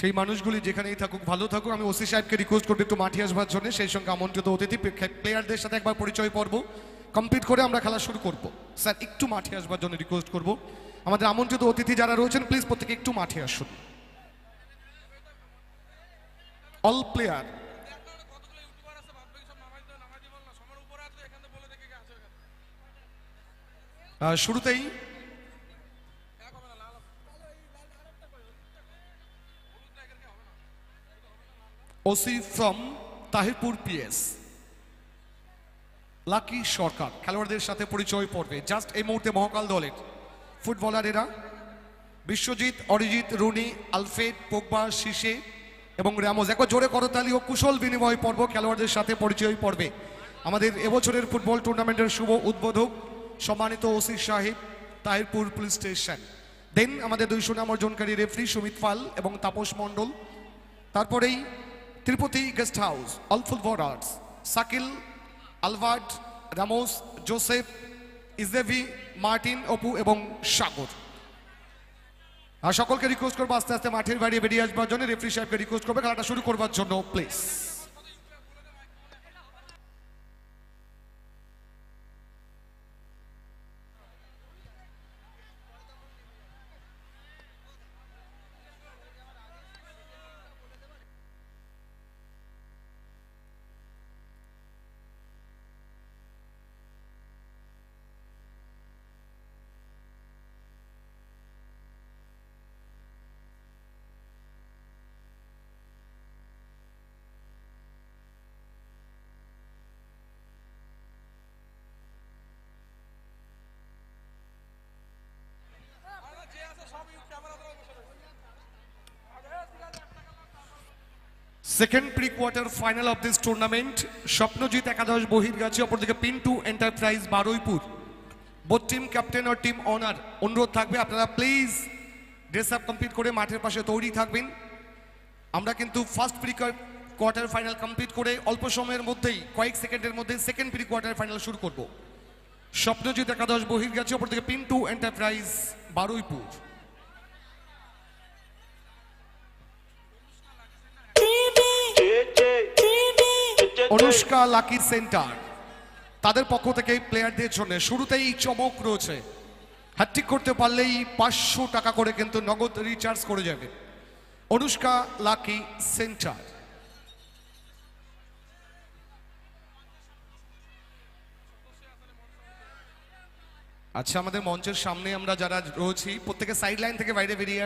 সেই মানুষগুলি যেখানেই থাকুক, ভালো থাকুক। আমি ওসি সাহেবকে রিকোয়েস্ট করব একটু মাঠে আসবার জন্য। সেই সঙ্গে আমন্ত্রিত অতিথি প্লেয়ারদের সাথে একবার পরিচয় পর্ব। কমপ্লিট করে আমরা খেলা শুরু করব। স্যার, একটু মাঠে আসবার জন্য রিকোয়েস্ট করব। আমাদের আমন্ত্রিত অতিথি যারা রয়েছেন প্লিজ প্রত্যেকে একটু মাঠে আসুন। অল প্লেয়ার শুরুতেই OC from Tahirpur PS. Lucky Sarkar, খেলোয়াড়দের সাথে পরিচয় পড়বে জাস্ট এই মুহূর্তে মহাকাল দলের ফুটবলারেরা বিশ্বজিৎ, অরিজিৎ, রুনি আলফেদ পোগবা, শিশে এবং রামোজ একবার জোরে করতালি ও কুশল বিনিময় পর্ব খেলোয়াড়দের সাথে পরিচয় পড়বে আমাদের এবছরের ফুটবল টুর্নামেন্টের শুভ উদ্বোধক সম্মানিত ওসি সাহেব, তাহিরপুর পুলিশ স্টেশন। দেন আমাদের দুই সুনাম অর্জনকারী রেফরি সুমিত পাল এবং তাপস মণ্ডল। তারপরেই Tirupati guest house অলফুল footballers Shakil Albert Ramos Joseph ইজেভি Martin Apu এবং সাগর আর সকলকে রিকোয়েস্ট করব আস্তে আস্তে মাঠের বাইরে বেরিয়ে আসবার জন্য রেফরি সাহেবকে রিকোয়েস্ট করবে, খেলাটা শুরু করবার জন্য please second pre quarter final of this tournament Swapnajit একাদশ বহির্গাছি অপরদিকে Pintu enterprise Baruipur both team captain ও টিম অনার অনুরোধ থাকবে, আপনারা প্লিজ ড্রেস আপ কমপ্লিট করে মাঠের পাশে তৈরি থাকবেন। আমরা কিন্তু first pre quarter final complete করে অল্প সময়ের মধ্যেই, কয়েক সেকেন্ডের মধ্যে সেকেন্ড প্রি কোয়ার্টার ফাইনাল শুরু করব। স্বপ্নজিৎ একাদশ বহির্গাছি অপরদিকে Pintu enterprise Baruipur Anushka Lucky centre তাদের পক্ষ থেকে প্লেয়ারদের জন্য শুরুতেই চমক রয়েছে। হ্যাট্রিক করতে পারলেই পাঁচশো টাকা করে কিন্তু নগদ রিচার্জ করে যাবে। অনুষ্কা লাকি সেন্টার আচ্ছা আমাদের মঞ্চের সামনে আমরা যারা রয়েছি, প্রত্যেকে সাইড লাইন থেকে বাইরে বেরিয়ে